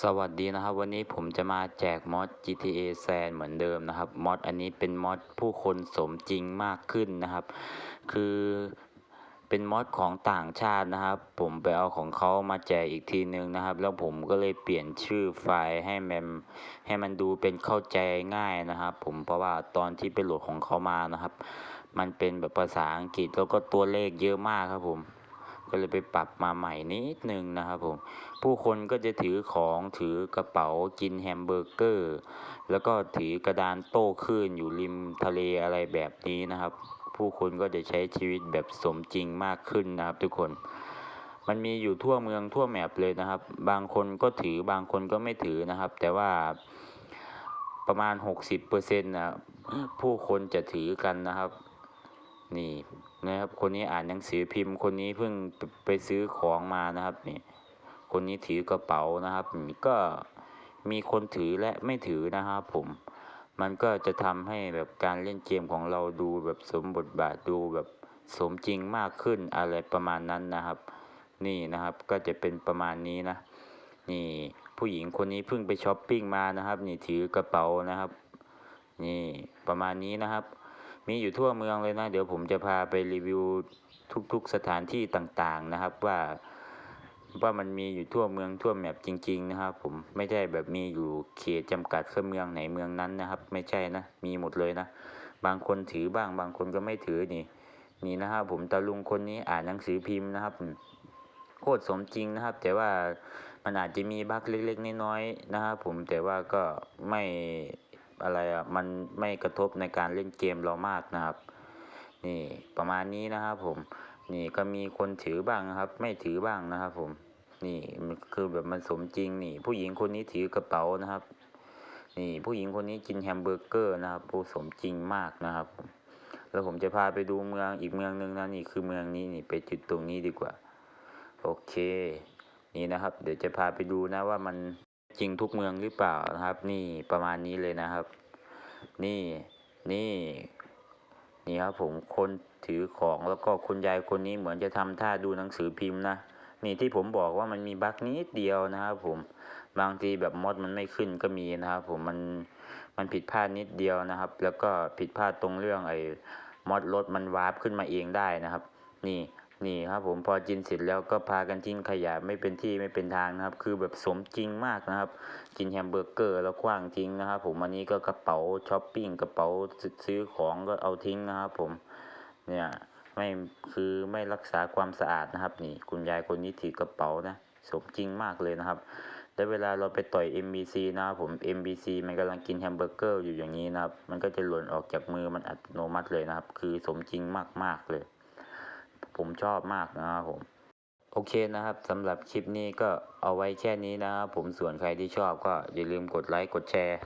สวัสดีนะครับ วันนี้ผมจะมาแจกมอด GTA San เหมือนเดิมนะครับมอดอันนี้เป็นมอดผู้คนสมจริงมากขึ้นนะครับ คือเป็นมอดของต่างชาตินะครับ ผมไปเอาของเขามาแจกอีกทีนึงนะครับ แล้วผมก็เลยเปลี่ยนชื่อไฟล์ให้มันให้มันดูเป็นเข้าใจง่ายนะครับ ผมเพราะว่าตอนที่ไปโหลดของเขามานะครับ มันเป็นแบบภาษาอังกฤษแล้วก็ตัวเลขเยอะมากครับผม ก็เลยไปปรับมาใหม่นิดนึงนะครับผม ผู้คนก็จะถือของถือกระเป๋ากินแฮมเบอร์เกอร์ แล้วก็ถือกระดานโต้คลื่นอยู่ริมทะเลอะไรแบบนี้นะครับ ผู้คนก็จะใช้ชีวิตแบบสมจริงมากขึ้นนะครับทุกคนมันมีอยู่ทั่วเมืองทั่วแมปเลยนะครับ บางคนก็ถือบางคนก็ไม่ถือนะครับ แต่ว่าประมาณ 60%นะผู้คนจะถือกันนะครับ นี่นะครับ คนนี้อ่านหนังสือพิมพ์ คนนี้เพิ่งไปซื้อของมานะครับนี่ คนนี้ถือกระเป๋านะครับ ก็มีคนถือและไม่ถือนะครับผม มันก็จะทำให้แบบการเล่นเกมของเราดูแบบสมบทบาทดูแบบสมจริงมากขึ้นอะไรประมาณนั้นนะครับ นี่นะครับก็จะเป็นประมาณนี้นะ นี่ ผู้หญิงคนนี้เพิ่งไปช้อปปิ้งมานะครับ นี่ถือกระเป๋านะครับ นี่ประมาณนี้นะครับ มีอยู่ทั่วเมืองเลยนะ เดี๋ยวผมจะพาไปรีวิวทุกๆสถานที่ต่างๆนะครับว่าว่ามันมีอยู่ทั่วเมืองทั่วแมปจริง ๆ นะครับ ผมไม่ใช่แบบมีอยู่เขตจำกัดแค่เมืองไหนเมืองนั้นนะครับ ไม่ใช่นะ มีหมดเลยนะ บางคนถือบ้างบางคนก็ไม่ถือนี่ นี่นะครับ ผมตาลุงคนนี้อ่านหนังสือพิมพ์นะครับ โคตรสมจริงนะครับ แต่ว่ามันอาจจะมีบั๊กเล็ก ๆ น้อยๆนะครับ ผมแต่ว่าก็ไม่ อะไรอะมันไม่กระทบในการเล่นเกมเรามากนะครับ นี่ประมาณนี้นะครับผม นี่ก็มีคนถือบ้างนะครับ ไม่ถือบ้างนะครับ ผม นี่มันคือแบบมันสมจริงนี่ ผู้หญิงคนนี้ถือกระเป๋านะครับ นี่ผู้หญิงคนนี้กินแฮมเบอร์เกอร์นะครับผู้สมจริงมากนะครับผมแล้วผมจะพาไปดูเมืองอีกเมืองหนึ่งนะนี่คือเมืองนี้นี่ไปจุดตรงนี้ดีกว่า โอเค นี่นะครับ เดี๋ยวจะพาไปดูนะว่ามัน จริงทุกเมืองหรือเปล่านะครับ นี่ประมาณนี้เลยนะครับ นี่นี่นี่ครับผมคนถือของแล้วก็คุณยายคนนี้เหมือนจะทำท่าดูหนังสือพิมพ์นะนี่ที่ผมบอกว่ามันมีบั๊กนิดเดียวนะครับผมบางทีแบบมดมันไม่ขึ้นก็มีนะครับ ผมมันมันผิดพลาดนิดเดียวนะครับ แล้วก็ผิดพลาดตรงเรื่องไอ้มดรถมันวาร์ปขึ้นมาเองได้นะครับ นี่ นี่ครับผมพอจินเสร็จแล้วก็พากันทิ้งขยะไม่เป็นที่ไม่เป็นทางนะครับ คือแบบสมจริงมากนะครับ กินแฮมเบอร์เกอร์แล้วคว้างทิ้งนะครับ ผมอันนี้ก็กระเป๋าช้อปปิ้งกระเป๋าซื้อของก็เอาทิ้งนะครับ ผมเนี่ยไม่คือไม่รักษาความสะอาดนะครับ นี่ คุณยายคนนี้ถือกระเป๋านะสมจริงมากเลยนะครับแล้วเวลาเราไปต่อย MBC นะครับผม MBC มันกำลังกินแฮมเบอร์เกอร์อยู่อย่างนี้นะครับ มันก็จะหล่นออกจากมือมันอัตโนมัติเลยนะครับ คือสมจริงมากๆเลย ผมชอบมากนะครับผม โอเคนะครับสำหรับคลิปนี้ก็เอาไว้แค่นี้นะครับผมส่วนใครที่ชอบก็อย่าลืมกดไลค์กดแชร์